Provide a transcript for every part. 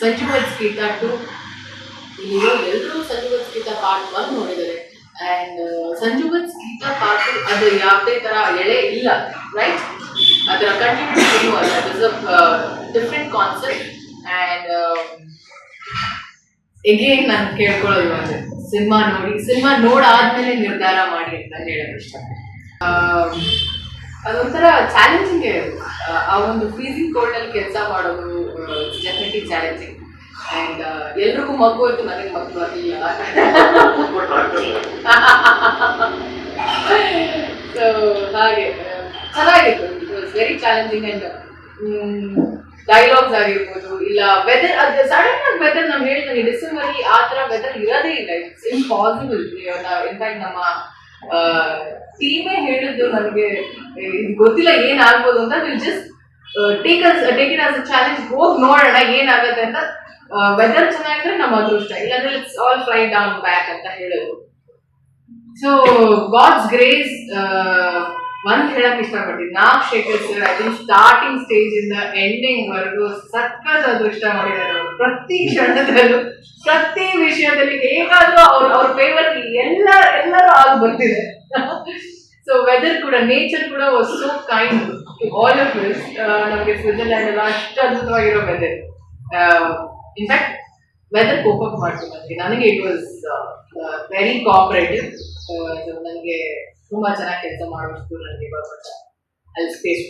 ಸಂಜುವತ್ Geetha two ಇಲ್ಲಿರೋ ಎಲ್ಲರೂ Sanju weds Geetha part one ನೋಡಿದ್ದಾರೆ. ಅಂಡ್ ಸಂಜುವತ್ ಗೀತಾ ಪಾರ್ಟ್ ಅದು ಯಾವುದೇ ತರ ಎಳೆ ಇಲ್ಲ ರೈಟ್ ಅದರ ಕಂಟಿನ್ಯೂ ಅಲ್ಲ. Is a different concept and again ನಾನು ಕೇಳ್ಕೊಳ್ಳೋದು ಒಂದು ಸಿನಿಮಾ ನೋಡಿ ಸಿನಿಮಾ ನೋಡಾದ್ಮೇಲೆ ನಿರ್ಧಾರ ಮಾಡಿ ಅಂತ ಹೇಳೋದು ಇಷ್ಟ ಆಮ್, ಅದೊಂಥರ ಚಾಲೆಂಜಿಂಗ್ ಆ ಒಂದು ಫ್ರೀಸಿಂಗ್ ಕೋಲ್ಡಲ್ಲಿ ಕೆಲಸ ಮಾಡೋದು ಡೆಫಿನೆಟ್ಲಿ ಚಾಲೆಂಜಿಂಗ್ ಅಂಡ್ ಎಲ್ರಿಗೂ ಮಗು ಇತ್ತು, ನನಗೆ ಮಗು ಆಗಿಲ್ಲ ಸೊ ಹಾಗೆ, ಚೆನ್ನಾಗಿತ್ತು. It was very challenging and dialogues ಆಗಿರ್ಬೋದು, ಇಲ್ಲ ವೆದರ್ ಅದು ಸಡನ್ ಆಗಿ ವೆದರ್ ನಾವು ಹೇಳ್ತೀನಿ ಡಿಸೆಂಬರ್ ಆ ಥರ ವೆದರ್ ಇರೋದೇ ಇಲ್ಲ. ಇಟ್ಸ್ ಇಂಪಾಸಿಬಲ್ ಇನ್ಫ್ಯಾಕ್ಟ್ ನಮ್ಮ ಟೀಮೇ ಹೇಳಿದ್ದು ನನಗೆ ಇದು ಗೊತ್ತಿಲ್ಲ ಏನಾಗ್ಬೋದು ಅಂತ just take us take it as a challenge ಹೋಗಿ ನೋಡೋಣ ಏನಾಗುತ್ತೆ ಅಂತ ವೆದರ್ ಚೆನ್ನಾಗಿದ್ರೆ ನಮ್ಮ ಅದೃಷ್ಟ. ಇಲ್ಲಾಂದ್ರೆ it's all fly down back ಅಂತ ಹೇಳೋದು. ಸೊ ಗಾಡ್ಸ್ ಗ್ರೇಸ್ ಒಂದ್ ಹೇಳಕ್ ಇಷ್ಟಪಡ್ತೀನಿ. Nag Shekar sir I think starting stage ಇಂದ ಎಂಡಿಂಗ್ ವರೆಗೂ ಸಖತ್ ಅದೃಷ್ಟ ಮಾಡಿದ್ದಾರೆ ಅವರು. ಪ್ರತಿ ಕ್ಷಣದಲ್ಲೂ, ಪ್ರತಿ ವಿಷಯದಲ್ಲಿ ಹೇಗಾದ್ರೂ ಅವ್ರ ಅವ್ರ ಫೇವರ್ ಎಲ್ಲ, ಎಲ್ಲರೂ ಆಗಿ ಬರ್ತಿದೆ ಸೊ ವೆದರ್ ಕೂಡ ನೇಚರ್ ಕೂಡ was so kind all of this ನಮಗೆ ಸ್ವಿಟ್ಜರ್ಲ್ಯಾಂಡ್ ಎಲ್ಲ ಅಷ್ಟು ಅದ್ಭುತವಾಗಿರೋ weather in fact weather cope up ಮಾಡ್ತೀನಿ ನನಗೆ ನನಗೆ ಇಟ್ ವಾಸ್ ವೆರಿ ಕೋಆಪರೇಟಿವ್ ನನಗೆ ತುಂಬಾ ಚೆನ್ನಾಗಿ ಕೆಲಸ ಮಾಡಬೇಕು ನನಗೆ ಅಲ್ಲಿ ಸ್ಪೇಸ್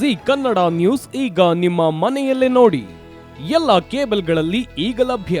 ಜಿ ಕನ್ನಡ ನ್ಯೂಸ್ ಈಗ ನಿಮ್ಮ ಮನೆಯಲ್ಲೇ ನೋಡಿ. ಎಲ್ಲ ಕೇಬಲ್ಗಳಲ್ಲಿ ಈಗ ಲಭ್ಯ.